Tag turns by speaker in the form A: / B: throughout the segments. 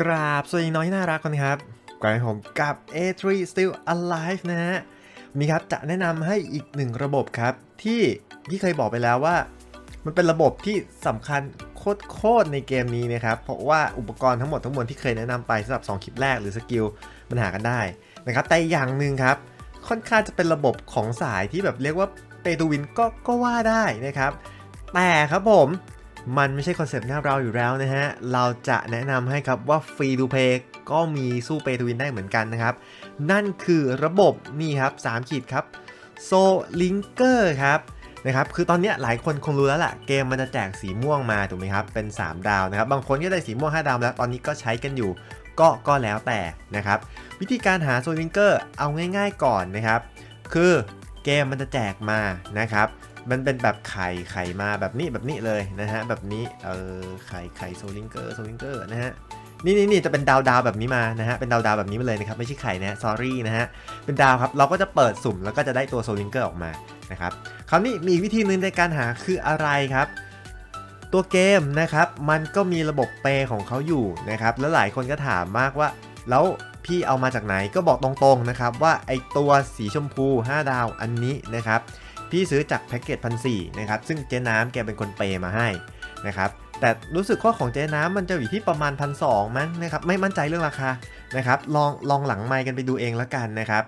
A: กราบสวัสดีน้อยน่ารักคนครับกลับมาผมกับ A3 Still Alive นะฮะวันนี้ครับจะแนะนำให้อีกหนึ่งระบบครับ ที่พี่เคยบอกไปแล้วว่า มันเป็นระบบที่สำคัญโคตรในเกมนี้นะครับ เพราะว่าอุปกรณ์ทั้งหมดทั้งมวลที่เคยแนะนำไปสำหรับ 2 คลิปแรกหรือสกิลมันหากันได้นะครับ แต่อย่างหนึ่งครับ ค่อนข้างจะเป็นระบบของสายที่แบบเรียกว่าเปตูวินก็ก็ว่าได้นะครับ แต่ครับผม มันไม่ใช่คอนเซปต์หน้าเราอยู่แล้วนะฮะ เราจะแนะนำให้ครับว่าฟรี o ูเพย์ก็มีสู้เป y ทวินได้เหมือนกันนะครับ นั่นคือระบบนี่ครับ3ขีดครับโซลิงเกอร์ครับนะครับคือตอนนี้หลายคนคงรู้แล้วล่ะเกมมันจะแจกสีม่วงมาถูกไหมครับเป็น 3 ดาวนะครับ บางคนก็ได้สีม่วง 5 ดาวแล้วตอนนี้ก็ใช้กันอยู่ ก็ก็แล้วแต่นะครับ วิธีการหาโซลิงเกอร์เอาง่าย ๆ ก่อนนะครับ คือเกมมันจะแจกมานะครับ มันเป็นแบบไข่ไข่มาแบบนี้แบบนี้เลยนะฮะแบบนี้เออไข่ไข่โซลิงเกอร์โซลิงเกอร์นะฮะนี่นี่นี่จะเป็นดาวดาวแบบนี้มานะฮะเป็นดาวดาวแบบนี้มาเลยนะครับไม่ใช่ไข่นะฮะ sorry นะฮะเป็นดาวครับเราก็จะเปิดสุ่มแล้วก็จะได้ตัวโซลิงเกอร์ออกมานะครับคราวนี้มีวิธีหนึ่งในการหาคืออะไรครับตัวเกมนะครับมันก็มีระบบเปย์ของเขาอยู่นะครับแล้วหลายคนก็ถามมากว่า แล้วพี่เอามาจากไหนก็บอกตรงๆนะครับว่าไอตัวสีชมพู 5 ดาวอันนี้นะครับ พี่ซื้อจากแพ็กเกจพันสนะครับซึ่งเจ๊น้ำแกเป็นคนเปย์มาให้นะครับแต่รู้สึกข้อของเจ๊น้ำมันจะอยู่ที่ประมาณพันสองมั้งนะครับไม่มั่นใจเรื่องราคานะครับลองลองหลังไมค์กันไปดูเองแล้วกันนะครับ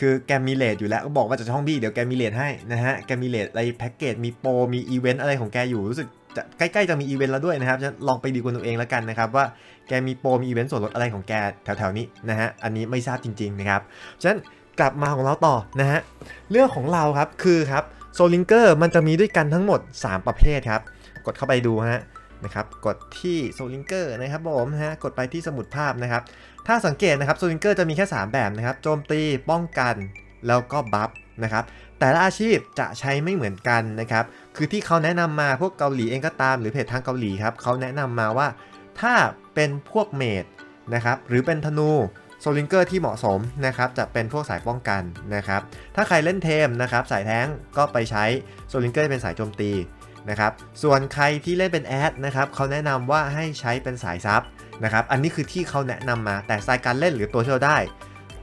A: คือแกมีเลทอยู่แล้วก็บอกว่าจะช่องบี้เดี๋ยวแกมีเลทให้นะฮะแกมีเลทอะไรแพ็กเกจมีโปรมีอีเวนต์อะไรของแกอยู่รู้สึกจะใกล้ๆจะมีอีเวนต์แล้วด้วยนะครับจะลองไปดูกันตัวเองแล้วกันนะครับว่าแกมีโปรมีอีเวนต์ส่วนลดอะไรของแกแถวๆนี้นะฮะอันนี้ไม่ทราบจริงๆนะครับฉะนั้น กลับมาของเราต่อนะฮะเรื่องของเราครับคือครับโซลิงเกอร์มันจะมีด้วยกันทั้งหมด 3 ประเภทครับ กดเข้าไปดูฮะนะครับกดที่โซลิงเกอร์นะครับผมฮะกดไปที่สมุดภาพนะครับ ถ้าสังเกตนะครับโซลิงเกอร์จะมีแค่ 3 แบบนะครับโจมตีป้องกันแล้วก็บัฟนะครับแต่ละอาชีพจะใช้ไม่เหมือนกันนะครับคือที่เขาแนะนำมาพวกเกาหลีเองก็ตามหรือเพจทางเกาหลีครับเขาแนะนำมาว่าถ้าเป็นพวกเมดนะครับหรือเป็นธนู โซลิงเกอร์ที่เหมาะสมนะครับจะเป็นพวกสายป้องกันนะครับถ้าใครเล่นเทมนะครับสายแท้งก็ไปใช้โซลิงเกอร์เป็นสายโจมตีนะครับส่วนใครที่เล่นเป็นแอดนะครับเขาแนะนำว่าให้ใช้เป็นสายซับนะครับอันนี้คือที่เขาแนะนำมาแต่สายการเล่นหรือตัวที่เราได้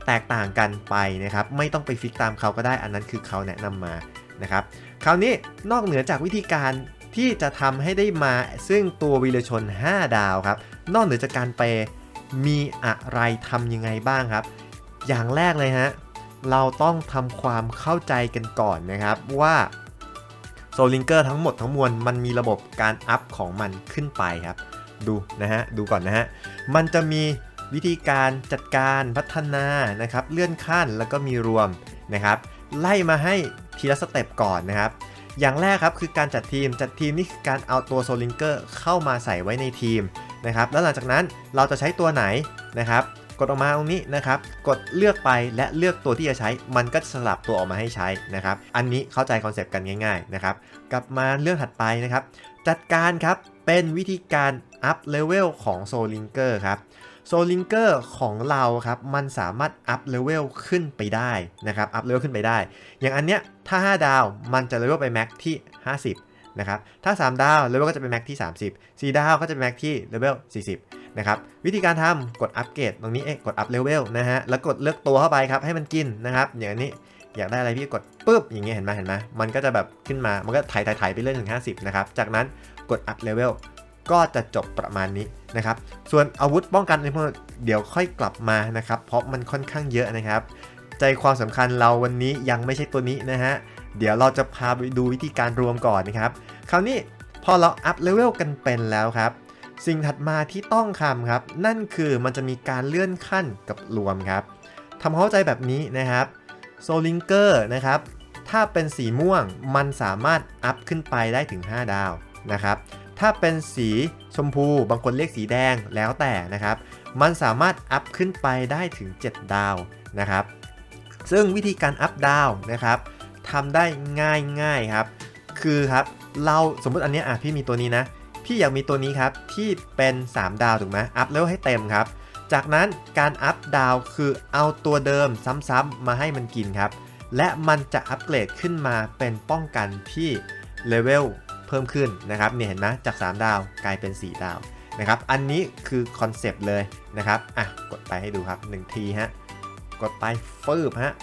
A: แตกต่างกันไปนะครับไม่ต้องไปฟิกตามเขาก็ได้อันนั้นคือเขาแนะนำมานะครับคราวนี้นอกเหนือจากวิธีการที่จะทำให้ได้มาซึ่งตัววีรชน 5 ดาวครับนอกเหนือจากการเป มีอะไรทำยังไงบ้างครับ อย่างแรกเลยฮะเราต้องทำความเข้าใจกันก่อนนะครับว่าโซลิงเกอร์ทั้งหมดทั้งมวลมันมีระบบการอัพของมันขึ้นไปครับ ดูนะฮะดูก่อนนะฮะมันจะมีวิธีการจัดการพัฒนานะครับ เลื่อนขั้นแล้วก็มีรวมนะครับ ไล่มาให้ทีละสเต็ปก่อนนะครับ อย่างแรกครับคือการจัดทีมจัดทีมนี่คือการเอาตัวโซลิงเกอร์เข้ามาใส่ไว้ในทีม นะครับ แล้วหลังจากนั้นเราจะใช้ตัวไหนนะครับ กดออกมาตรงนี้นะครับ กดเลือกไปและเลือกตัวที่จะใช้ มันก็จะสลับตัวออกมาให้ใช้นะครับ อันนี้เข้าใจคอนเซปต์กันง่ายๆนะครับ กลับมาเรื่องถัดไปนะครับ จัดการครับ เป็นวิธีการอัพเลเวลของโซลิงเกอร์ครับโซลิงเกอร์ของเราครับ มันสามารถอัพเลเวลขึ้นไปได้นะครับ อัพเลเวลขึ้นไปได้ อย่างอันเนี้ยถ้า 5 ดาว มันจะเลเวลไปแม็กที่ 50 นะครับถ้า 3 ดาวเลเวลก็จะเป็นแม็กที่ 30 4 ดาวก็จะเป็นแม็กที่เลเวล40 นะครับวิธีการทำกดอัปเกรดตรงนี้เอ๊กดอัพเลเวลนะฮะแล้วกดเลือกตัวเข้าไปครับให้มันกินนะครับอย่างนี้อยากได้อะไรพี่กดปุ๊บอย่างเงี้ยเห็นไหมเห็นไหมมันก็จะแบบขึ้นมามันก็ถ่ายถ่ายไปเรื่อยถึง 50 นะครับ จากนั้นกดอัพเลเวลก็จะจบประมาณนี้นะครับ ส่วนอาวุธป้องกันในพวกเดี๋ยวค่อยกลับมานะครับ เพราะมันค่อนข้างเยอะนะครับ ใจความสำคัญเราวันนี้ยังไม่ใช่ตัวนี้นะฮะ เดี๋ยวเราจะพาไปดูวิธีการรวมก่อนนะครับ คราวนี้พอเราอัพเลเวลกันเป็นแล้วครับ สิ่งถัดมาที่ต้องทำครับ นั่นคือมันจะมีการเลื่อนขั้นกับรวมครับทำเข้าใจแบบนี้นะครับโซลิงเกอร์นะครับ ถ้าเป็นสีม่วงมันสามารถอัพขึ้นไปได้ถึง 5 ดาวนะครับ ถ้าเป็นสีชมพูบางคนเรียกสีแดงแล้วแต่นะครับ มันสามารถอัพขึ้นไปได้ถึง 7 ดาวนะครับ ซึ่งวิธีการอัพดาวนะครับ ทำได้ง่ายง่ายครับ คือครับเราสมมติอันนี้อะพี่มีตัวนี้นะ พี่อยากมีตัวนี้ครับที่เป็น 3 ดาวถูกไหมอัพเลเวลให้เต็มครับ จากนั้นการอัพดาวคือเอาตัวเดิมซ้ำๆมาให้มันกินครับ และมันจะอัปเกรดขึ้นมาเป็นป้องกันที่เลเวลเพิ่มขึ้นนะครับเนี่ยเห็นไหมจาก 3 ดาวกลายเป็น 4 ดาวนะครับอันนี้คือคอนเซปต์เลยนะครับอะกดไปให้ดูครับ1ทีฮะกดไปฟืบฮะ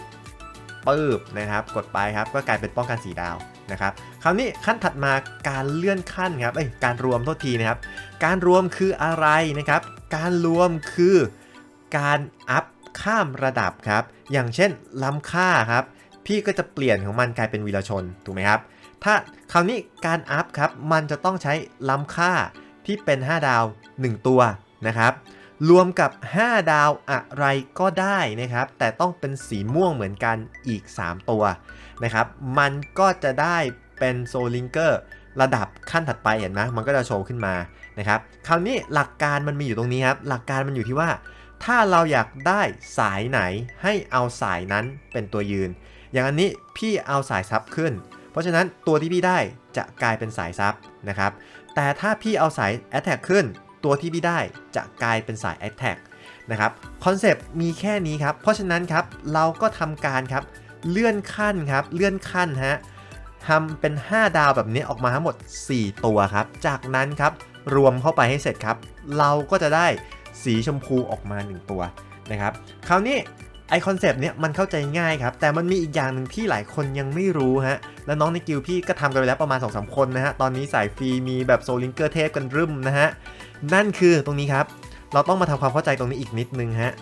A: ปืบนะครับ กดไปครับก็กลายเป็นป้องกันสีดาวนะครับคราวนี้ขั้นถัดมาการเลื่อนขั้นครับเอ้ยการรวมโทษทีนะครับ การรวมคืออะไรนะครับ การรวมคือการอัพข้ามระดับครับ อย่างเช่นล้ำค่าครับ พี่ก็จะเปลี่ยนของมันกลายเป็นวีรชนถูกไหมครับ ถ้าคราวนี้การอัพครับมันจะต้องใช้ล้ำค่าที่เป็น 5 ดาว 1 ตัวนะครับ รวมกับ 5 ดาวอะไรก็ได้นะครับ แต่ต้องเป็นสีม่วงเหมือนกันอีก 3 ตัวนะครับ มันก็จะได้เป็นโซลิงเกอร์ระดับขั้นถัดไปเห็นไหมมันก็จะโชว์ขึ้นมานะครับ คราวนี้หลักการมันมีอยู่ตรงนี้ครับ หลักการมันอยู่ที่ว่า ถ้าเราอยากได้สายไหนให้เอาสายนั้นเป็นตัวยืน อย่างอันนี้พี่เอาสายซับขึ้น เพราะฉะนั้นตัวที่พี่ได้จะกลายเป็นสายซับนะครับ แต่ถ้าพี่เอาสาย Attack ขึ้น ตัวที่พี่ได้จะกลายเป็นสาย Attack นะครับคอนเซปต์มีแค่นี้ครับ เพราะฉะนั้นครับเราก็ทำการครับเลื่อนขั้นครับเลื่อนขั้นฮะทำเป็น 5 ดาวแบบนี้ออกมาทั้งหมด 4 ตัวครับ จากนั้นครับรวมเข้าไปให้เสร็จครับ เราก็จะได้สีชมพูออกมา 1 ตัวนะครับ คราวนี้ ไอคอนเซปต์เนี้ยมันเข้าใจง่ายครับ แต่มันมีอีกอย่างหนึ่งที่หลายคนยังไม่รู้ฮะ แล้วน้องในกิลพี่ก็ทำกันไปแล้วประมาณ 2-3 คนนะฮะ ตอนนี้สายฟรีมีแบบโซลิงเกอร์เทพกันรึมนะฮะ นั่นคือตรงนี้ครับ เราต้องมาทำความเข้าใจตรงนี้อีกนิดนึงฮะ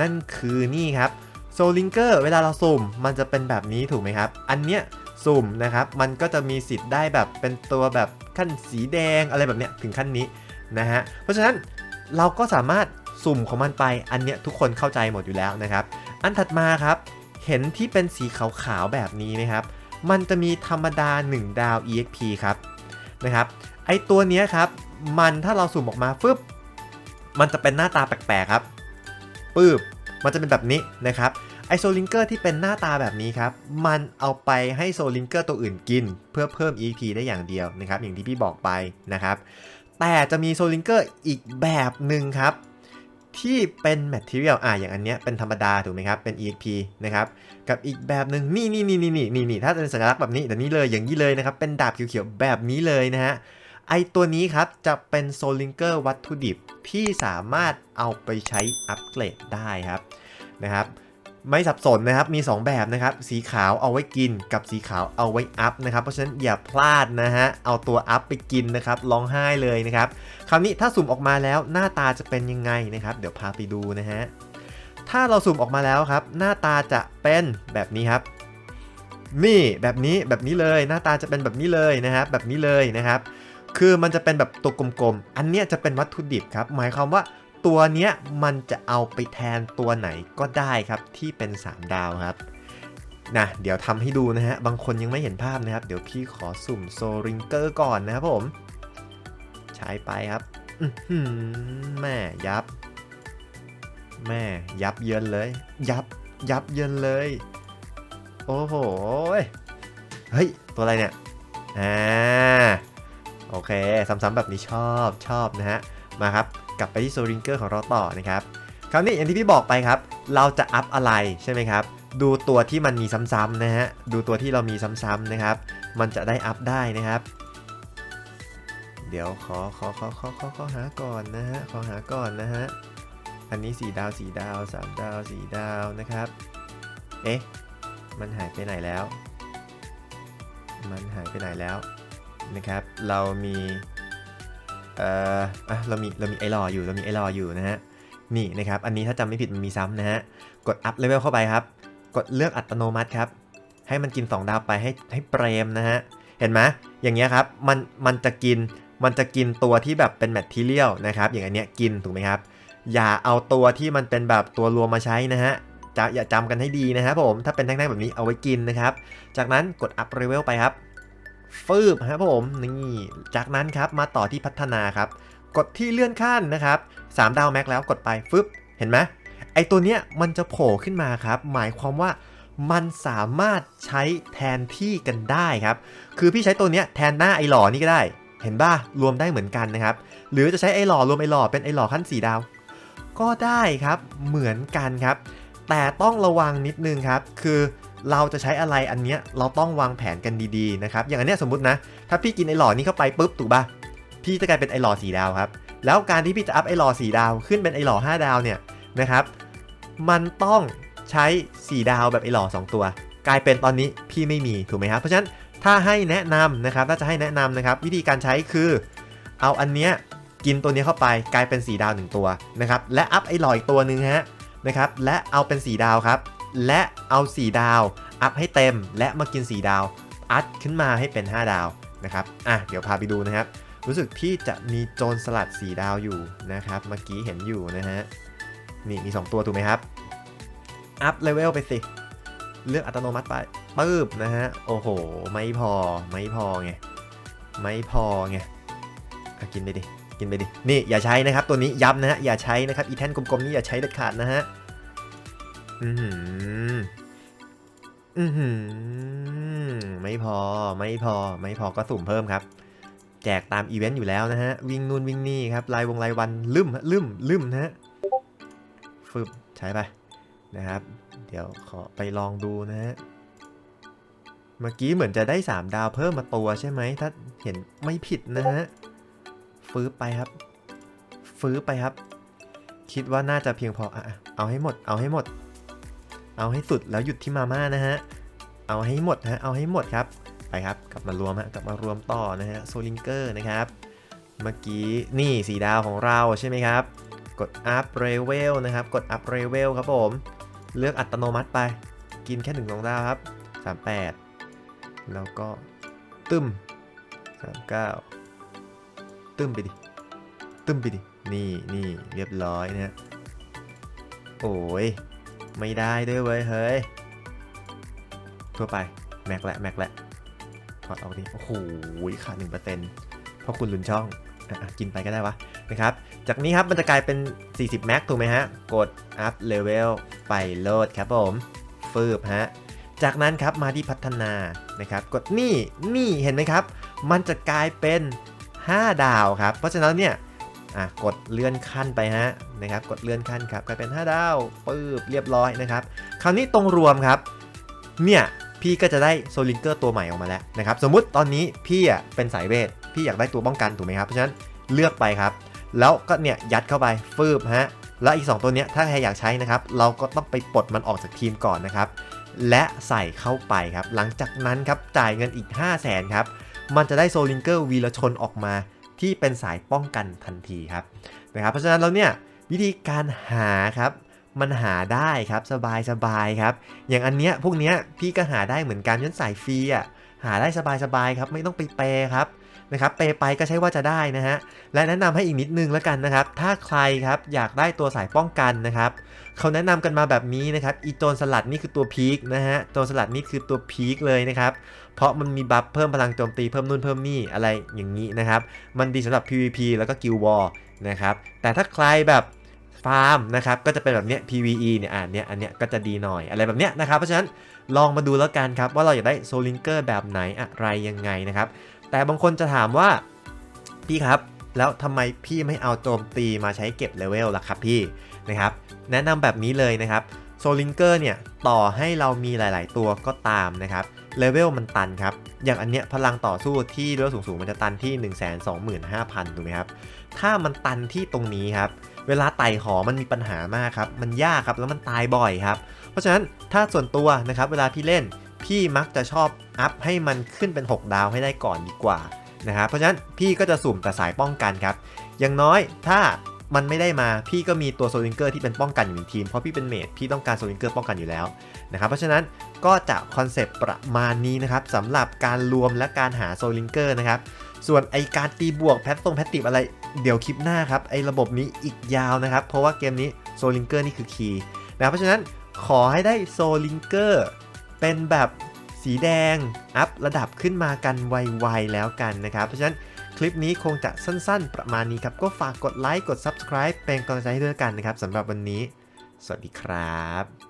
A: นั่นคือนี่ครับโซลิงเกอร์เวลาเราสุ่มมันจะเป็นแบบนี้ถูกไหมครับ อันเนี้ยสุ่มนะครับ มันก็จะมีสิทธิ์ได้แบบเป็นตัวแบบขั้นสีแดงอะไรแบบเนี้ยถึงขั้นนี้นะฮะ เพราะฉะนั้นเราก็สามารถ สุ่มของมันไป อันเนี้ยทุกคนเข้าใจหมดอยู่แล้วนะครับ อันถัดมาครับ เห็นที่เป็นสีขาวๆแบบนี้นะครับ มันจะมีธรรมดา 1 ดาว EXP ครับนะครับ ไอตัวเนี้ยครับ มันถ้าเราสุ่มออกมาฟึบ มันจะเป็นหน้าตาแปลกๆครับปืบมันจะเป็นแบบนี้นะครับไอโซลิงเกอร์ที่เป็นหน้าตาแบบนี้ครับ มันเอาไปให้โซลิงเกอร์ตัวอื่นกิน เพื่อเพิ่ม EXP ได้อย่างเดียวนะครับ อย่างที่พี่บอกไปนะครับ แต่จะมีโซลิงเกอร์อีกแบบหนึ่งครับ ที่เป็น Material อ่าอย่างอันเนี้ยเป็นธรรมดาถูกไหมครับ เป็น EXP นะครับ กับอีกแบบหนึ่งนี่นี่นี่นี่นี่นี่ถ้าเป็นสัญลักษณ์แบบนี้เดี๋ยวนี้เลยอย่างนี้เลยนะครับ เป็นดาบเขียวๆแบบนี้เลยนะฮะ ไอตัวนี้ครับ จะเป็นโซลิงเกอร์วัตถุดิบที่สามารถเอาไปใช้อัปเกรดได้ครับนะครับ ไม่สับสนนะครับ มี 2 แบบนะครับ สีขาวเอาไว้กินกับสีขาวเอาไว้อัพนะครับ เพราะฉะนั้นอย่าพลาดนะฮะ เอาตัวอัพไปกินนะครับร้องไห้เลยนะครับ คราวนี้ถ้าสุ่มออกมาแล้วหน้าตาจะเป็นยังไงนะครับ เดี๋ยวพาไปดูนะฮะ ถ้าเราสุ่มออกมาแล้วครับ หน้าตาจะเป็นแบบนี้ครับ นี่แบบนี้แบบนี้เลย หน้าตาจะเป็นแบบนี้เลยนะครับ แบบนี้เลยนะครับ คือมันจะเป็นแบบตัวกลมๆ อันเนี้ยจะเป็นวัตถุดิบครับ หมายความว่า ตัวเนี้ยมันจะเอาไปแทนตัวไหนก็ได้ครับที่เป็น 3 ดาวครับนะเดี๋ยวทำให้ดูนะฮะ บางคนยังไม่เห็นภาพนะครับ เดี๋ยวพี่ขอสุ่มโซริงเกอร์ก่อนนะครับผม ใช้ไปครับแม่ยับ แม่ยับเยินเลย ยับยับเยินเลย โอ้โห เฮ้ย ตัวอะไรเนี่ย อ่า โอเค ซ้ำๆแบบนี้ชอบชอบนะฮะ มาครับ กลับไปที่โซลิงเกอร์ของเราต่อนะครับ คราวนี้อย่างที่พี่บอกไปครับ เราจะอัพอะไรใช่ไหมครับ ดูตัวที่มันมีซ้ำๆนะฮะ ดูตัวที่เรามีซ้ำๆนะครับ มันจะได้อัพได้นะครับ เดี๋ยวขอขอขอขอขอขอหาก่อนนะฮะ ขอหาก่อนนะฮะ อันนี้ 4 ดาว 4 ดาว 3 ดาว 4 ดาวนะครับ เอ๊ะ มันหายไปไหนแล้ว มันหายไปไหนแล้วนะครับ เรามี เอ่ออะเรามีเรามีไอรออยู่เรามีไอรออยู่นะฮะนี่นะครับอันนี้ถ้าจำไม่ผิดมันมีซ้ำนะฮะกดอัพเลเวลเข้าไปครับ กดเลือกอัตโนมัติครับให้มันกิน 2 ดาวไปให้ให้เปรมนะฮะเห็นไหมอย่างเงี้ยครับมันมันจะกินมันจะกินตัวที่แบบเป็นแมททีเรียลนะครับอย่างอันเนี้ยกินถูกไหมครับอย่าเอาตัวที่มันเป็นแบบตัวรวมมาใช้นะฮะจะอย่าจำกันให้ดีนะครับผมถ้าเป็นแท่งๆแบบนี้เอาไว้กินนะครับ จากนั้นกดอัพเลเวลไปครับ ฟืบครับผมนี่จากนั้นครับมาต่อที่พัฒนาครับ กดที่เลื่อนขั้นนะครับ3ดาวแม็กแล้วกดไปฟึบเห็นไหมไอตัวเนี้ยมันจะโผล่ขึ้นมาครับ หมายความว่ามันสามารถใช้แทนที่กันได้ครับ คือพี่ใช้ตัวเนี้ยแทนหน้าไอหล่อนี่ก็ได้ เห็นป่ะรวมได้เหมือนกันนะครับ หรือจะใช้ไอหล่อรวมไอหล่อเป็นไอหล่อขั้น 4 ดาว ก็ได้ครับเหมือนกันครับ แต่ต้องระวังนิดนึงครับ คือ เราจะใช้อะไรอันเนี้ยเราต้องวางแผนกันดีๆนะครับอย่างอันเนี้ยสมมตินะ ถ้าพี่กินไอหล่อนี้เข้าไปปุ๊บถูกป่ะพี่จะกลายเป็นไอหล่อสีดาวครับแล้วการที่พี่จะอัพไอหล่อ4ดาวขึ้นเป็นไอหล่อ5ดาวเนี่ยนะครับมันต้องใช้4ดาวแบบไอหล่อ2ตัว กลายเป็นตอนนี้พี่ไม่มีถูกไหมครับเพราะฉะนั้นถ้าให้แนะนำนะครับถ้าจะให้แนะนำนะครับวิธีการใช้คือเอาอันเนี้ยกินตัวนี้เข้าไปกลายเป็น4ดาว 1 ตัวนะครับและอัพไอหล่ออีกตัวหนึ่งฮะนะครับและเอาเป็น4ดาวครับ และเอา4ดาว อัพให้เต็ม และมากิน 4 ดาว อัดขึ้นมาให้เป็น 5 ดาวนะครับ อะ เดี๋ยวพาไปดูนะครับ รู้สึกพี่จะมีโจรสลัด 4 ดาวอยู่นะครับ เมื่อกี้เห็นอยู่นะฮะ นี่มี 2 ตัวถูกไหมครับ อัพเลเวลไปสิ เลือกอัตโนมัติไปปึ๊บนะฮะ โอ้โห ไม่พอ ไม่พอไง ไม่พอไงอะกินไปดิ กินไปดิ นี่อย่าใช้นะครับ ตัวนี้ย้ำนะฮะ อย่าใช้นะครับ อีแทนกลมๆนี่อย่าใช้เด็ดขาดนะฮะ อือหืออือหือ ไม่พอ ไม่พอ ไม่พอก็สุ่มเพิ่มครับ แจกตามอีเวนต์อยู่แล้วนะฮะ วิ่งนู่นวิ่งนี่ครับ รายวงรายวันลืมลืมลืมนะฮะฟึบใช้ไปนะครับ เดี๋ยวขอไปลองดูนะฮะ เมื่อกี้เหมือนจะได้ 3 ดาวเพิ่มมาตัวใช่ไหม ถ้าเห็นไม่ผิดนะฮะ ฟื้ไปครับ ฟื้ไปครับ คิดว่าน่าจะเพียงพออะอะเอาให้หมด เอาให้หมด เอาให้สุดแล้วหยุดที่มาม่านะฮะ เอาให้หมดฮะ เอาให้หมดครับ ไปครับ กลับมารวมฮะ กลับมารวมต่อนะฮะ โซลิงเกอร์นะครับ เมื่อกี้นี่สีดาวของเราใช่ไหมครับ กด up level นะครับ กด up level ครับผม เลือกอัตโนมัติไป กินแค่หนึ่งสองดาวครับ 38 แล้วก็ตึม39 ตึมไปดิ ตึมไปดิ นี่นี่เรียบร้อยนะฮะ โอ้ย ไม่ได้ด้วยเว้ยเฮ้ย ทั่วไป แม็กแหละแม็กแหละถอดออกดิ โอ้โหขาด1%เพราะคุณลุนช่องอกินไปก็ได้วะนะครับ จากนี้ครับมันจะกลายเป็น 40 แม็กถูกไหมฮะ กด up level ไปโหลดครับผม ฟืบฮะ จากนั้นครับมาที่พัฒนานะครับ กดนี่นี่เห็นไหมครับ มันจะกลายเป็น 5 ดาวครับ เพราะฉะนั้นเนี่ย อะกดเลื่อนขั้นไปฮะนะครับ กดเลื่อนขั้นครับกลายเป็น 5 ดาวปืบเรียบร้อยนะครับ คราวนี้ตรงรวมครับ เนี่ยพี่ก็จะได้โซลิงเกอร์ตัวใหม่ออกมาแล้วนะครับ สมมุติตอนนี้พี่อะเป็นสายเวท พี่อยากได้ตัวป้องกันถูกไหมครับ เพราะฉะนั้นเลือกไปครับ แล้วก็เนี่ยยัดเข้าไปฟืบฮะ แล้วอีก 2 ตัวเนี้ยถ้าใครอยากใช้นะครับ เราก็ต้องไปปลดมันออกจากทีมก่อนนะครับ และใส่เข้าไปครับ หลังจากนั้นครับจ่ายเงินอีก 5 0 0แสนครับ มันจะได้โซลิงเกอร์วีรชนออกมา ที่เป็นสายป้องกันทันทีครับนะครับ เพราะฉะนั้นเราเนี่ยวิธีการหาครับมันหาได้ครับสบายสบายครับ อย่างอันเนี้ยพวกเนี้ยพี่ก็หาได้เหมือนกันยันสายฟรีอะหาได้สบายสบายครับไม่ต้องไปเปย์ครับ นะครับเปย์ไปก็ใช่ว่าจะได้นะฮะและแนะนำให้อีกนิดนึงแล้วกันนะครับ ถ้าใครครับอยากได้ตัวสายป้องกันนะครับเขาแนะนำกันมาแบบนี้นะครับอีโจนสลัดนี่คือตัวพีคนะฮะโจนสลัดนี่คือตัวพีคเลยนะครับเพราะมันมีบัฟเพิ่มพลังโจมตีเพิ่มนู่นเพิ่มนี่อะไรอย่างนี้นะครับมันดีสำหรับ PVP แล้วก็ Guild War นะครับแต่ถ้าใครแบบฟาร์มนะครับก็จะเป็นแบบเนี้ย PVE เนี่ยอ่าเนี้ยอันเนี้ยก็จะดีหน่อยอะไรแบบเนี้ยนะครับเพราะฉะนั้นลองมาดูแล้วกันครับว่าเราอยากได้โซลิงเกอร์แบบไหนอะไรยังไงนะครับ แต่บางคนจะถามว่าพี่ครับ แล้วทำไมพี่ไม่เอาโจมตีมาใช้เก็บเลเวลล่ะครับพี่นะครับ แนะนำแบบนี้เลยนะครับโซลิงเกอร์เนี่ยต่อให้เรามีหลาย ๆ ตัวก็ตามนะครับเลเวลมันตันครับ อย่างอันเนี้ยพลังต่อสู้ที่เลเวลสูง ๆ มันจะตันที่ 1 2 5 0 0 0ถูกไหมครับ ถ้ามันตันที่ตรงนี้ครับ เวลาไต่หอมันมีปัญหามากครับ มันยากครับแล้วมันตายบ่อยครับ เพราะฉะนั้นถ้าส่วนตัวนะครับเวลาพี่เล่น พี่มักจะชอบอัพให้มันขึ้นเป็น 6 ดาวให้ได้ก่อนดีกว่านะครับเพราะฉะนั้นพี่ก็จะสุ่มแต่สายป้องกันครับ อย่างน้อยถ้ามันไม่ได้มาพี่ก็มีตัวโซลิงเกอร์ที่เป็นป้องกันอยู่ในทีม เพราะพี่เป็นเมดพี่ต้องการโซลิงเกอร์ป้องกันอยู่แล้วนะครับเพราะฉะนั้นก็จะคอนเซปต์ประมาณนี้นะครับสำหรับการรวมและการหาโซลิงเกอร์นะครับส่วนไอการตีบวกแพทตรงแพทติบอะไรเดี๋ยวคลิปหน้าครับไอระบบนี้อีกยาวนะครับ เพราะว่าเกมนี้โซลิงเกอร์นี่คือคีย์นะครับเพราะฉะนั้นขอให้ได้โซลิงเกอร์ เป็นแบบสีแดงอัพระดับขึ้นมากันไวๆแล้วกันนะครับ เพราะฉะนั้นคลิปนี้คงจะสั้นๆ ประมาณนี้ครับ ก็ฝากกดไลค์กด Subscribe เป็นกำลังใจให้ด้วยกันนะครับสำหรับวันนี้ สวัสดีครับ